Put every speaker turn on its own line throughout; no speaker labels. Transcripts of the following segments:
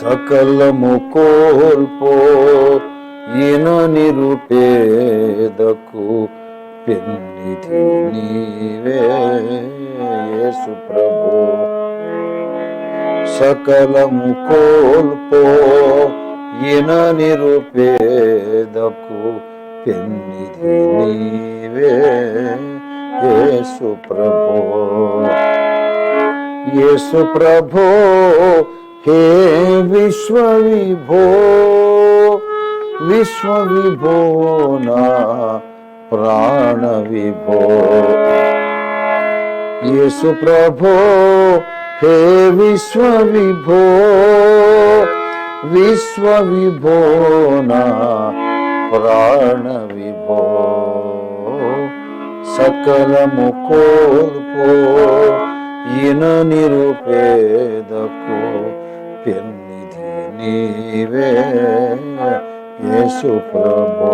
సకలము కోల్పో ఈన నిరుపేదకు పెన్నిధి నీవే యేసు ప్రభు. సకలము కోల్పో ఈన నిరుపేదకు పెన్నిధి నీవే యేసు ప్రభు. యేసు ప్రభో హే విశ్వ విభో విశ్వ విభో నా ప్రాణ విభో యేసు ప్రభో హే విశ్వ విభో విశ్వ విభో నీవే యేసు ప్రభో.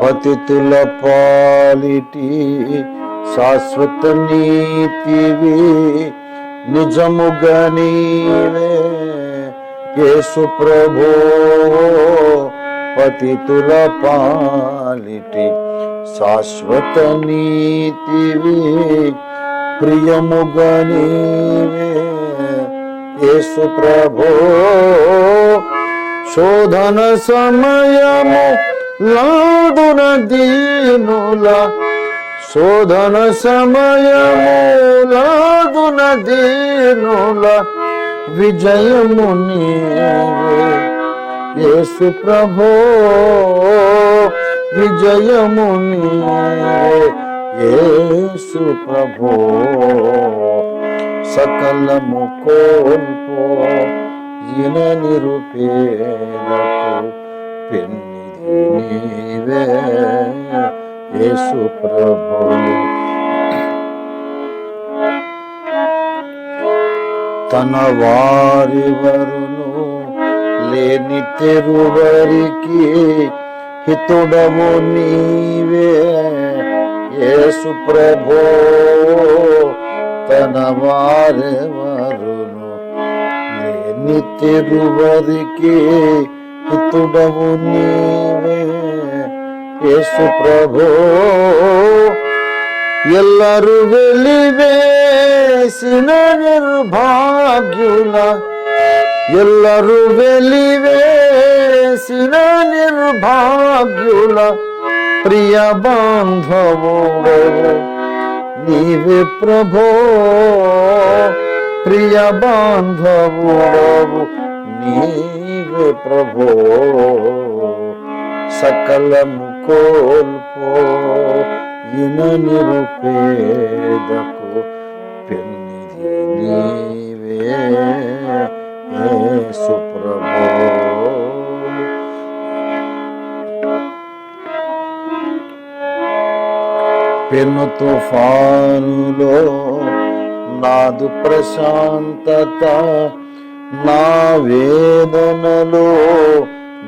పతితుల పాలిటి శాశ్వత నీతివి నిజముగా నీవే యేసు ప్రభో. పతితుల పాలిటి శాశ్వత నీతివి ప్రియముగా నీవే యేసు ప్రభో శోధన సమయము లాదున దీనుల శోధన సమయము లాదున దీనుల విజయము నీవే. యేసు ప్రభో విజయము నీవే. యేసు ప్రభో సకలము కోల్పో ఈన నిరుపేదకు పెన్నిధి నీవే. యేసు ప్రభో. తన వారి వరును లేని తెరువరికి హితుడము నీవే. యేసు ప్రభో తన వారి వరును లేని తెరువరికి హితుడవు నీవే యేసు ప్రభో ಎಲ್ಲರೂ వెలివేసిన నిర్భాగ్యుల ಎಲ್ಲರೂ వెలివేసిన నిర్భాగ్యుల ప్రియ బాంధవుడవు నీవే ప్రభో. ప్రియ బాంధవుడవు నీవే ప్రభో. సకలము కోల్పో ఇన నిరుపేదకు పెన్నిధి నీవే. పెను తుఫానులో నాదు ప్రశాంతత నా వేదనలో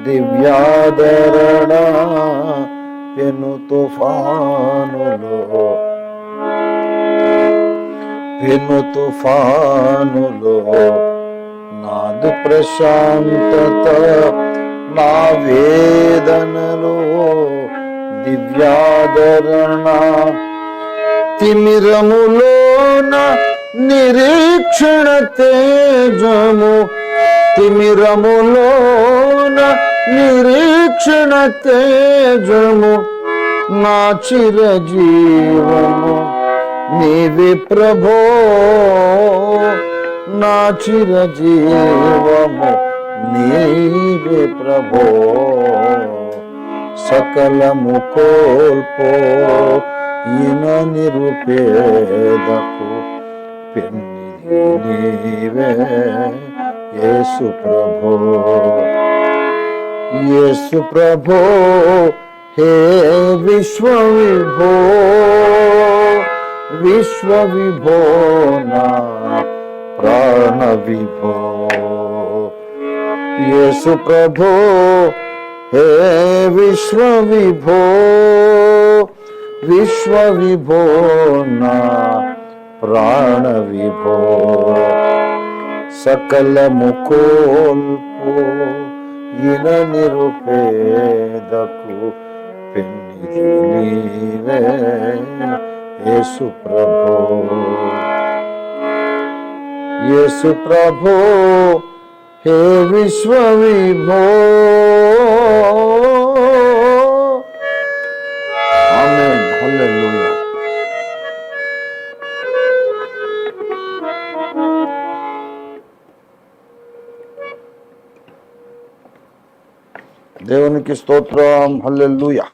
దివ్యాదరణ పెను తుఫానులో పెను తుఫానులో నాదు ప్రశాంతత నా వేదనలో దివ్యాదరణ. తిమిరములోన నిరీక్షణ తేజము. తిమిరములోన నిరీక్షణ తేజము. నా చిరజీవము నీవి ప్రభో. నా చిరజీవము నీవి ప్రభో. సకలము కోల్పో ఈన నిరుపేదకు పెన్నిధి నీవే. యేసు ప్రభో యేసు ప్రభో హే విశ్వ విభో విశ్వ విభో నా ప్రాణ విభో యేసు ప్రభో హే విశ్వ విభో విశ్వ విభో నా ప్రాణ విభో సకలము కోల్పు ఇన నిరుపేదకు పెన్నిది నీవే యేసు ప్రభో। యేసు ప్రభో హే విశ్వ దేవునికి స్తోత్రం. హల్లెల్లుయా